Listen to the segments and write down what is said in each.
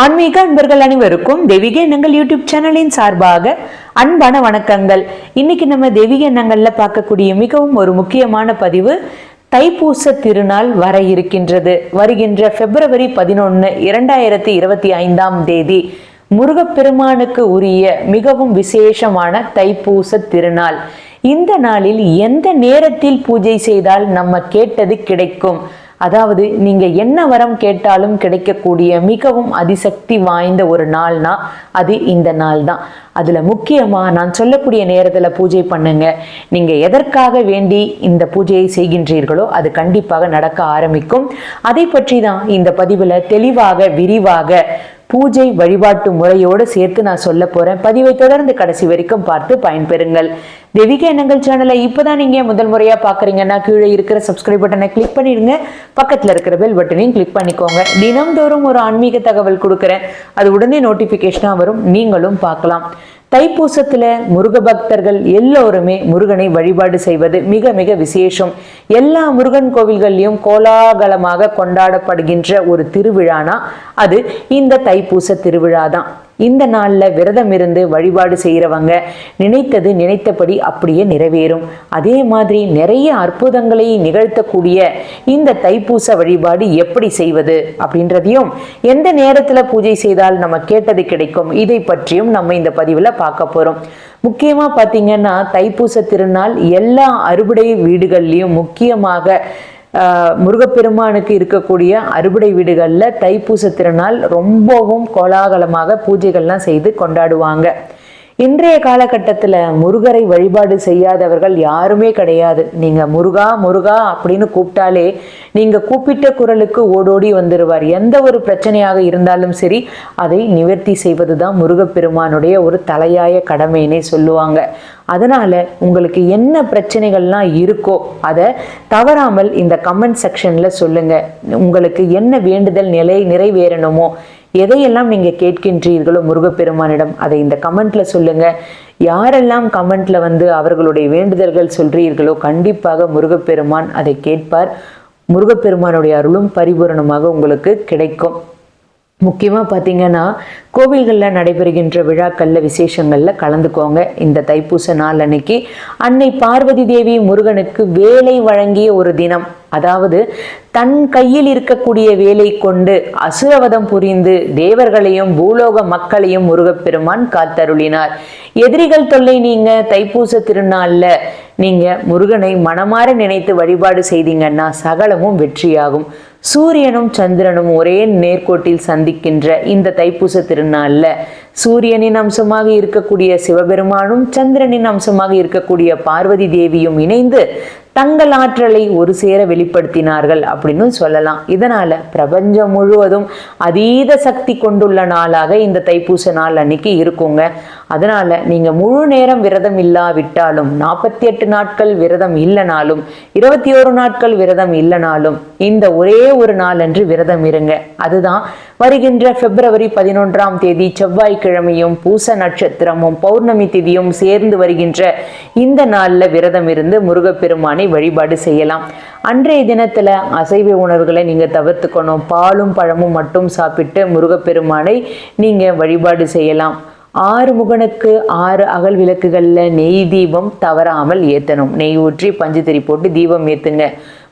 ஆன்மீக அன்பர்கள் அனைவருக்கும் தெய்வீக எண்ணங்கள் யூடியூப் சேனலின் சார்பாக அன்பான வணக்கங்கள். இன்னைக்கு நம்ம தெய்வீக எண்ணங்கள்ல பார்க்கக்கூடிய மிகவும் ஒரு முக்கியமான பதிவு தைப்பூச திருநாள் வர இருக்கின்றது. வருகின்ற பிப்ரவரி பதினொன்னு இரண்டாயிரத்தி இருபத்தி ஐந்தாம் தேதி முருகப்பெருமானுக்கு உரிய மிகவும் விசேஷமான தைப்பூச திருநாள். இந்த நாளில் எந்த நேரத்தில் பூஜை செய்தால் நம்ம கேட்டது கிடைக்கும்? அதாவது நீங்கள் என்ன வரம் கேட்டாலும் கிடைக்கக்கூடிய மிகவும் அதிசக்தி வாய்ந்த ஒரு நாள்னா அது இந்த நாள் தான் அதில் முக்கியமா நான் சொல்லக்கூடிய நேரத்தில் பூஜை பண்ணுங்க. நீங்கள் எதற்காக வேண்டி இந்த பூஜையை செய்கின்றீர்களோ அது கண்டிப்பாக நடக்க ஆரம்பிக்கும். அதை பற்றி தான் இந்த பதிவில் தெளிவாக விரிவாக பூஜை வழிபாட்டு முறையோடு சேர்த்து நான் சொல்ல போறேன். பதிவை தொடர்ந்து கடைசி வரைக்கும் பார்த்து பயன்பெறுங்கள். தெய்வீக எண்ணங்கள் சேனலை இப்பதான் நீங்க முதல் முறையா பாக்குறீங்கன்னா கீழே இருக்கிற சப்ஸ்கிரைப் பட்டனை கிளிக் பண்ணிடுங்க. பக்கத்துல இருக்கிற பெல் பட்டனையும் கிளிக் பண்ணிக்கோங்க. தினம்தோறும் ஒரு ஆன்மீக தகவல் கொடுக்குறேன். அது உடனே நோட்டிபிகேஷனா வரும். நீங்களும் பார்க்கலாம். தைப்பூசத்துல முருக பக்தர்கள் எல்லோருமே முருகனை வழிபாடு செய்வது மிக மிக விசேஷம். எல்லா முருகன் கோவில்கள்லயும் கோலாகலமாக கொண்டாடப்படுகின்ற ஒரு திருவிழானா அது இந்த தைப்பூச திருவிழா தான் இந்த நாள்ல விரதம் இருந்து வழிபாடு செய்யறவங்க நினைத்தது நினைத்தபடி அப்படியே நிறைவேறும். அதே மாதிரி நிறைய அற்புதங்களை நிகழ்த்தக்கூடிய இந்த தைப்பூச வழிபாடு எப்படி செய்வது அப்படின்றதையும் எந்த நேரத்தில் பூஜை செய்தால் நம்ம கேட்டது கிடைக்கும் இதை பற்றியும் நம்ம இந்த பதிவுல பார்க்க போறோம். முக்கியமா பார்த்தீங்கன்னா தைப்பூச திருநாள் எல்லா அறுபடை வீடுகள்லையும் முக்கியமாக முருகப்பெருமானுக்கு இருக்கக்கூடிய அறுபடை வீடுகளில் தைப்பூச திருநாள் ரொம்பவும் கோலாகலமாக பூஜைகள்லாம் செய்து கொண்டாடுவாங்க. இன்றைய காலகட்டத்தில் முருகரை வழிபாடு செய்யாதவர்கள் யாருமே கிடையாது. நீங்கள் முருகா முருகா அப்படின்னு கூப்பிட்டாலே நீங்கள் கூப்பிட்ட குரலுக்கு ஓடோடி வந்துடுவார் எந்த ஒரு பிரச்சனையாக இருந்தாலும் சரி அதை நிவர்த்தி செய்வது தான் முருகப்பெருமானுடைய ஒரு தலையாய கடமைனே சொல்லுவாங்க. அதனால் உங்களுக்கு என்ன பிரச்சனைகள்லாம் இருக்கோ அதை தவறாமல் இந்த கமெண்ட் செக்ஷனில் சொல்லுங்கள் உங்களுக்கு என்ன வேண்டுதல் நிலை நிறைவேறணுமோ எதையெல்லாம் நீங்க கேட்கின்றீர்களோ முருகப்பெருமானிடம் அதை இந்த கமெண்ட்ல சொல்லுங்க. யாரெல்லாம் கமெண்ட்ல வந்து அவர்களுடைய வேண்டுதல்கள் சொல்றீர்களோ கண்டிப்பாக முருகப்பெருமான் அதை கேட்பார். முருகப்பெருமானுடைய அருளும் பரிபூரணமாக உங்களுக்கு கிடைக்கும். முக்கியமாக பார்த்தீங்கன்னா கோவில்களில் நடைபெறுகின்ற விழாக்களில் விசேஷங்களில் கலந்துக்கோங்க. இந்த தைப்பூச நாள் அன்னைக்கு அன்னை பார்வதி தேவி முருகனுக்கு வேலை வழங்கிய ஒரு தினம். அதாவது தன் கையில் இருக்கக்கூடிய வேலை கொண்டு அசுரவதம் புரிந்து தேவர்களையும் பூலோக மக்களையும் முருகப்பெருமான் காத்தருளினார். எதிரிகள் தொல்லை நீங்க தைப்பூச திருநாள்ல நீங்க முருகனை மனமாற நினைத்து வழிபாடு செய்தீங்கன்னா சகலமும் வெற்றியாகும். சூரியனும் சந்திரனும் ஒரே நேர்கோட்டில் சந்திக்கின்ற இந்த தைப்பூச திருநாள்ல சூரியனின் அம்சமாக இருக்கக்கூடிய சிவபெருமானும் சந்திரனின் அம்சமாக இருக்கக்கூடிய பார்வதி தேவியும் இணைந்து தங்கள் ஆற்றலை ஒரு சேர வெளிப்படுத்தினார்கள் அப்படின்னு சொல்லலாம். இதனால பிரபஞ்சம் முழுவதும் அதீத சக்தி கொண்டுள்ள நாளாக இந்த தைப்பூச நாள் அன்னைக்கு இருக்குங்க. அதனால நீங்க முழு நேரம் விரதம் இல்லாவிட்டாலும் நாற்பத்தி எட்டு நாட்கள் விரதம் இல்லைனாலும் இருபத்தி ஓரு நாட்கள் விரதம் இல்லைனாலும் இந்த ஒரே ஒரு நாள் அன்று விரதம் இருங்க. அதுதான் வருகின்ற பிப்ரவரி பதினொன்றாம் தேதி செவ்வாய்க்கிழமையும் பூச நட்சத்திரமும் பௌர்ணமி திதியும் சேர்ந்து வருகின்ற இந்த நாள்ல விரதம் இருந்து முருகப்பெருமானை வழிபாடு செய்யலாம். அன்றைய தினத்துல அசைவ உணவுகளை நீங்க தவிர்த்துக்கணும். பாலும் பழமும் மட்டும் சாப்பிட்டு முருகப்பெருமானை நீங்க வழிபாடு செய்யலாம். ஆறு முகனுக்கு ஆறு அகல் விளக்குகளில் நெய் தீபம் தவறாமல் ஏற்றணும் நெய் ஊற்றி பஞ்சுத்திரி போட்டு தீபம் ஏற்றுங்க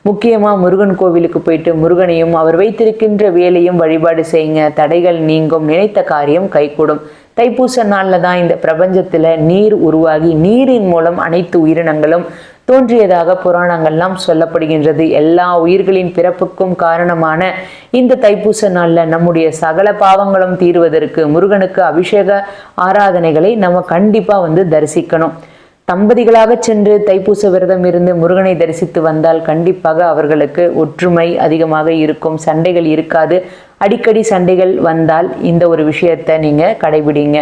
முக்கியமாக முருகன் கோவிலுக்கு போயிட்டு முருகனையும் அவர் வைத்திருக்கின்ற வேலையும் வழிபாடு செய்யுங்க. தடைகள் நீங்கும். நினைத்த காரியம் கைகூடும். தைப்பூச நாளில் தான் இந்த பிரபஞ்சத்தில் நீர் உருவாகி நீரின் மூலம் அனைத்து உயிரினங்களும் தோன்றியதாக புராணங்கள்லாம் சொல்லப்படுகின்றது. எல்லா உயிர்களின் பிறப்புக்கும் காரணமான இந்த தைப்பூச நாளில் நம்முடைய சகல பாவங்களும் தீர்வதற்கு முருகனுக்கு அபிஷேக ஆராதனைகளை நம்ம கண்டிப்பாக வந்து தரிசிக்கணும். தம்பதிகளாக சென்று தைப்பூச விரதம் இருந்து முருகனை தரிசித்து வந்தால் கண்டிப்பாக அவர்களுக்கு ஒற்றுமை அதிகமாக இருக்கும். சண்டைகள் இருக்காது. அடிக்கடி சண்டைகள் வந்தால் இந்த ஒரு விஷயத்தை நீங்க கடைபிடிங்க.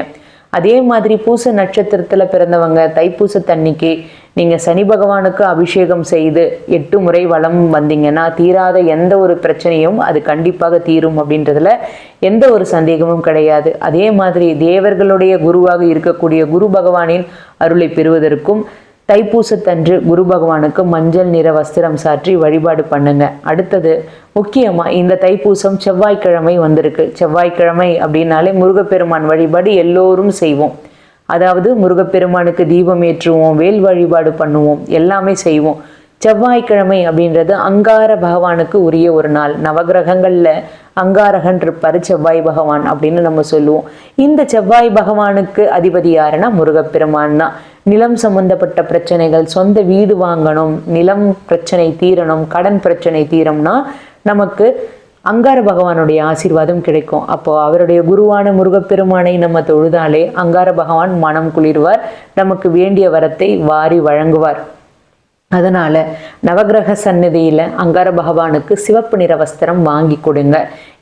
அதே மாதிரி பூச நட்சத்திரத்துல பிறந்தவங்க தைப்பூச தண்ணிக்கு நீங்கள் சனி பகவானுக்கு அபிஷேகம் செய்து எட்டு முறை வளம் வந்தீங்கன்னா தீராத எந்த ஒரு பிரச்சனையும் அது கண்டிப்பாக தீரும் அப்படின்றதுல எந்த ஒரு சந்தேகமும் கிடையாது. அதே மாதிரி தேவர்களுடைய குருவாக இருக்கக்கூடிய குரு பகவானின் அருளை பெறுவதற்கும் தைப்பூசத்தன்று குரு பகவானுக்கு மஞ்சள் நிற வஸ்திரம் சாற்றி வழிபாடு பண்ணுங்க. அடுத்தது முக்கியமாக இந்த தைப்பூசம் செவ்வாய்க்கிழமை வந்திருக்கு. செவ்வாய்க்கிழமை அப்படின்னாலே முருகப்பெருமான் வழிபாடு எல்லோரும் செய்வோம். அதாவது முருகப்பெருமானுக்கு தீபம் ஏற்றுவோம் வேல் வழிபாடு பண்ணுவோம் எல்லாமே செய்வோம். செவ்வாய்க்கிழமை அப்படின்றது அங்கார பகவானுக்கு உரிய ஒரு நாள். நவகிரகங்களில் அங்காரகன் இருப்பார் செவ்வாய் பகவான் அப்படின்னு நம்ம சொல்லுவோம். இந்த செவ்வாய் பகவானுக்கு அதிபதி யாருன்னா முருகப்பெருமான் தான். நிலம் சம்பந்தப்பட்ட பிரச்சனைகள் சொந்த வீடு வாங்கணும் நிலம் பிரச்சனை தீரணும் கடன் பிரச்சனை தீரம்னா நமக்கு அங்கார பகவானுடைய ஆசீர்வாதம் கிடைக்கும். அப்போ அவருடைய குருவான முருகப்பெருமானை நம்ம தொழுதாலே அங்கார பகவான் மனம் குளிர்வார். நமக்கு வேண்டிய வரத்தை வாரி வழங்குவார். அதனால நவகிரக சந்நிதியில அங்கார பகவானுக்கு சிவப்பு நிற வஸ்திரம் வாங்கி கொடுங்க.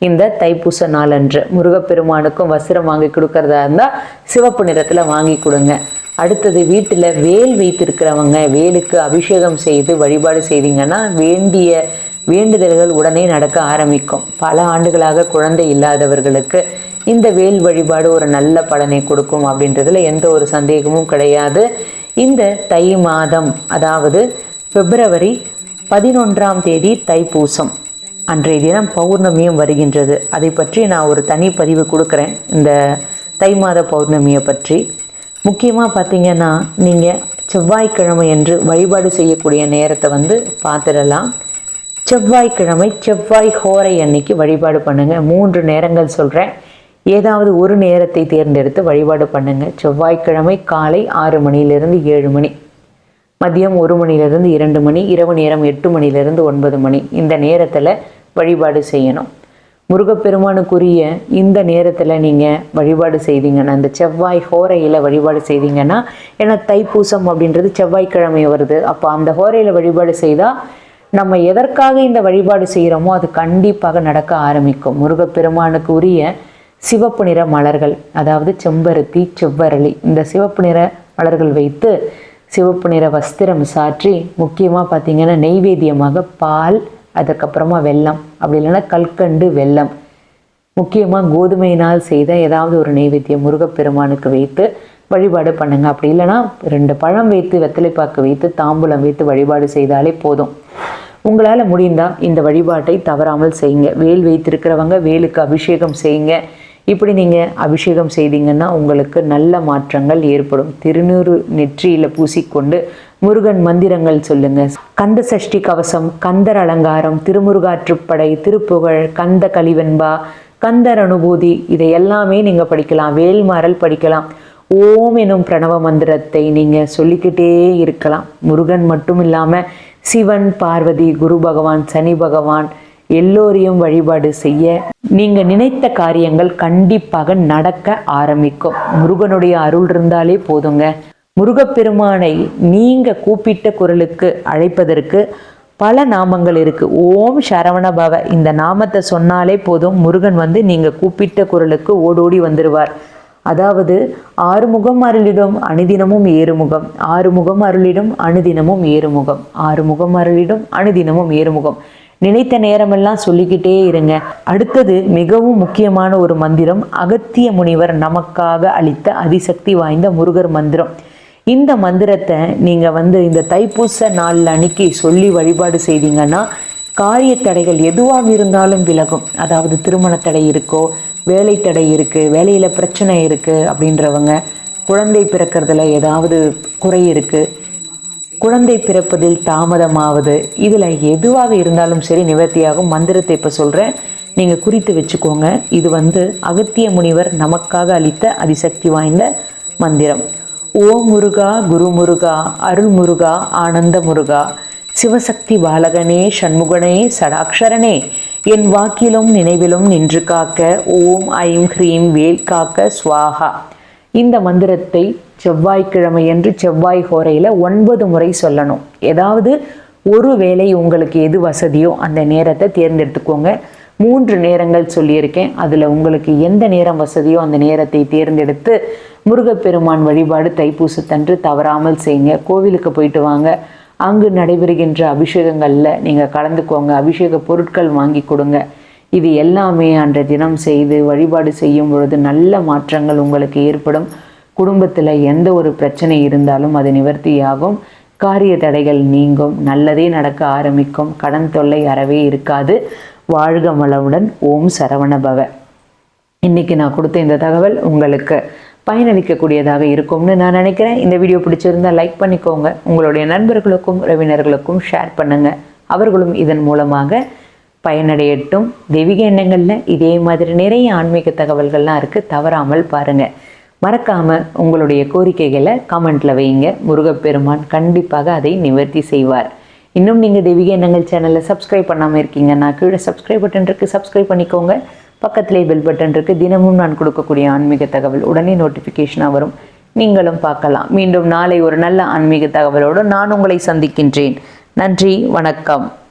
இந்த தைப்பூச நாளன்று முருகப்பெருமானுக்கும் வஸ்திரம் வாங்கி கொடுக்கறதா இருந்தா சிவப்பு நிறத்துல வாங்கி கொடுங்க. அடுத்தது வீட்டுல வேல் வைத்திருக்கிறவங்க வேலுக்கு அபிஷேகம் செய்து வழிபாடு செய்தீங்கன்னா வேண்டிய வேண்டுதல்கள் உடனே நடக்க ஆரம்பிக்கும். பல ஆண்டுகளாக குழந்தை இல்லாதவர்களுக்கு இந்த வேல் வழிபாடு ஒரு நல்ல பலனை கொடுக்கும் அப்படின்றதுல எந்த ஒரு சந்தேகமும் கிடையாது. இந்த தை மாதம் அதாவது பிப்ரவரி பதினொன்றாம் தேதி தைப்பூசம். அன்றைய தினம் பௌர்ணமியும் வருகின்றது. அதை பற்றி நான் ஒரு தனி பதிவு கொடுக்குறேன். இந்த தை மாத பௌர்ணமியை பற்றி. முக்கியமாக பார்த்தீங்கன்னா நீங்கள் செவ்வாய்க்கிழமை என்று வழிபாடு செய்யக்கூடிய நேரத்தை வந்து பார்த்துடலாம். செவ்வாய்க்கிழமை செவ்வாய் ஹோரை அன்னைக்கு வழிபாடு பண்ணுங்க. மூன்று நேரங்கள் சொல்கிறேன் ஏதாவது ஒரு நேரத்தை தேர்ந்தெடுத்து வழிபாடு பண்ணுங்க. செவ்வாய்க்கிழமை காலை ஆறு மணியிலிருந்து ஏழு மணி. மதியம் ஒரு மணியிலிருந்து இரண்டு மணி. இரவு நேரம் எட்டு மணியிலிருந்து ஒன்பது மணி. இந்த நேரத்தில் வழிபாடு செய்யணும். முருகப்பெருமானுக்குரிய இந்த நேரத்தில் நீங்கள் வழிபாடு செய்தீங்கன்னா இந்த செவ்வாய் ஹோரையில் வழிபாடு செய்தீங்கன்னா ஏன்னா தைப்பூசம் அப்படின்றது செவ்வாய்க்கிழமை வருது. அப்போ அந்த ஹோரையில் வழிபாடு செய்தால் நம்ம எதற்காக இந்த வழிபாடு செய்கிறோமோ அது கண்டிப்பாக நடக்க ஆரம்பிக்கும். முருகப்பெருமானுக்கு உரிய சிவப்பு நிற மலர்கள் அதாவது செம்பருத்தி செவ்வரளி இந்த சிவப்பு நிற மலர்கள் வைத்து சிவப்பு நிற வஸ்திரம் சாற்றி முக்கியமாக பார்த்தீங்கன்னா நெய்வேத்தியமாக பால் அதுக்கப்புறமா வெல்லம் அப்படி இல்லைன்னா கல்கண்டு வெல்லம். முக்கியமாக கோதுமையினால் செய்த ஏதாவது ஒரு நெய்வேத்தியம் முருகப்பெருமானுக்கு வைத்து வழிபாடு பண்ணுங்க. அப்படி இல்லைன்னா ரெண்டு பழம் வைத்து வெத்தலைப்பாக்கு வைத்து தாம்பூலம் வைத்து வழிபாடு செய்தாலே போதும். உங்களால் முடிந்தால் இந்த வழிபாட்டை தவறாமல் செய்யுங்க. வேல் வைத்திருக்கிறவங்க வேலுக்கு அபிஷேகம் செய்யுங்க. இப்படி நீங்கள் அபிஷேகம் செய்தீங்கன்னா உங்களுக்கு நல்ல மாற்றங்கள் ஏற்படும். திருநூறு நெற்றியில் பூசிக்கொண்டு முருகன் மந்திரங்கள் சொல்லுங்க. கந்த சஷ்டி கவசம் கந்தர் அலங்காரம் திருமுருகாற்றுப்படை திருப்புகழ் கந்த கலிவெண்பா கந்தர் அனுபூதி இதை எல்லாமே நீங்கள் படிக்கலாம் வேல்மாறல் படிக்கலாம். ஓம் எனும் பிரணவ மந்திரத்தை நீங்கள் சொல்லிக்கிட்டே இருக்கலாம். முருகன் மட்டும் இல்லாமல் சிவன் பார்வதி குரு பகவான் சனி பகவான் எல்லோரையும் வழிபாடு செய்ய நீங்க நினைத்த காரியங்கள் கண்டிப்பாக நடக்க ஆரம்பிக்கும். முருகனுடைய அருள் இருந்தாலே போதுங்க. முருகப்பெருமானை நீங்க கூப்பிட்ட குரலுக்கு அழைப்பதற்கு பல நாமங்கள் இருக்கு. ஓம் சரவண பவ. இந்த நாமத்தை சொன்னாலே போதும். முருகன் வந்து நீங்க கூப்பிட்ட குரலுக்கு ஓடோடி வந்துடுவார் அதாவது ஆறுமுகம் அருளிடும் அணுதினமும் ஏறுமுகம். ஆறுமுகம் அருளிடும் அணுதினமும் ஏறுமுகம். ஆறுமுகம் அருளிடும் அணுதினமும் ஏறுமுகம். நினைத்த நேரமெல்லாம் சொல்லிக்கிட்டே இருங்க. அடுத்தது மிகவும் முக்கியமான ஒரு மந்திரம் அகத்திய முனிவர் நமக்காக அளித்த அதிசக்தி வாய்ந்த முருகர் மந்திரம். இந்த மந்திரத்தை நீங்கள் வந்து இந்த தைப்பூச நாளில் அன்னைக்கு சொல்லி வழிபாடு செய்தீங்கன்னா காரிய தடைகள் எதுவாக இருந்தாலும் விலகும். அதாவது திருமண தடை இருக்கோ வேலை தடை இருக்குது வேலையில் பிரச்சனை இருக்குது அப்படின்றவங்க குழந்தை பிறக்கிறதுல ஏதாவது குறை இருக்குது குழந்தை பிறப்பதில் தாமதமாவது இதில் எதுவாக இருந்தாலும் சரி நிவர்த்தியாகும் மந்திரத்தை இப்போ சொல்கிறேன் நீங்கள் குறித்து வச்சுக்கோங்க. இது வந்து அகத்திய முனிவர் நமக்காக அளித்த அதிசக்தி வாய்ந்த மந்திரம். ஓ முருகா குரு முருகா அருள் முருகா ஆனந்த முருகா. சிவசக்தி பாலகனே சண்முகனே சடாக்ஷரனே என் வாக்கிலும் நினைவிலும் நின்று காக்க ஓம் ஐம் ஹ்ரீம் வேல் காக்க ஸ்வாகா இந்த மந்திரத்தை செவ்வாய்க்கிழமையன்று செவ்வாய் ஹோரையில் ஒன்பது முறை சொல்லணும். ஏதாவது ஒரு வேளை உங்களுக்கு எது வசதியோ அந்த நேரத்தை தேர்ந்தெடுத்துக்கோங்க. மூன்று நேரங்கள் சொல்லியிருக்கேன். அதில் உங்களுக்கு எந்த நேரம் வசதியோ அந்த நேரத்தை தேர்ந்தெடுத்து முருகப்பெருமான் வழிபாடு தைப்பூசத்தன்று தவறாமல் செய்யுங்க. கோவிலுக்கு போயிட்டு வாங்க. அங்கு நடைபெறுகின்ற அபிஷேகங்களில் நீங்கள் கலந்துக்கோங்க. அபிஷேக பொருட்கள் வாங்கி கொடுங்க. இது எல்லாமே அன்றைய தினம் செய்து வழிபாடு செய்யும் பொழுது நல்ல மாற்றங்கள் உங்களுக்கு ஏற்படும். குடும்பத்தில் எந்த ஒரு பிரச்சனை இருந்தாலும் அது நிவர்த்தியாகும். காரிய தடைகள் நீங்கும். நல்லதே நடக்க ஆரம்பிக்கும். கடன் தொல்லை அறவே இருக்காது. வாழ்க மலவுடன் ஓம் சரவணபவ இன்னைக்கு நான் கொடுத்த இந்த தகவல் உங்களுக்கு. பயனளிக்கக்கூடியதாக இருக்கும்னு நான் நினைக்கிறேன். இந்த வீடியோ பிடிச்சிருந்தா லைக் பண்ணிக்கோங்க. உங்களுடைய நண்பர்களுக்கும் உறவினர்களுக்கும் ஷேர் பண்ணுங்கள் அவர்களும் இதன் மூலமாக பயனடையட்டும். தெய்வீக எண்ணங்களில் இதே மாதிரி நிறைய ஆன்மீக தகவல்கள்லாம் இருக்குது தவறாமல் பாருங்கள் மறக்காமல் உங்களுடைய கோரிக்கைகளை கமெண்ட்டில் வைங்க. முருகப்பெருமான் கண்டிப்பாக அதை நிவர்த்தி செய்வார். இன்னும் நீங்கள் தெய்வீக எண்ணங்கள் சேனலை சப்ஸ்கிரைப் பண்ணாமல் இருக்கீங்கன்னா கீழே சப்ஸ்கிரைப் பட்டன் இருக்குது சப்ஸ்கிரைப் பண்ணிக்கோங்க. பக்கத்திலே பெல் பட்டன் இருக்குது தினமும் நான் கொடுக்கக்கூடிய ஆன்மீக தகவல் உடனே நோட்டிஃபிகேஷனாக வரும். நீங்களும் பார்க்கலாம். மீண்டும் நாளை ஒரு நல்ல ஆன்மீக தகவலோடு நான் உங்களை சந்திக்கின்றேன். நன்றி வணக்கம்.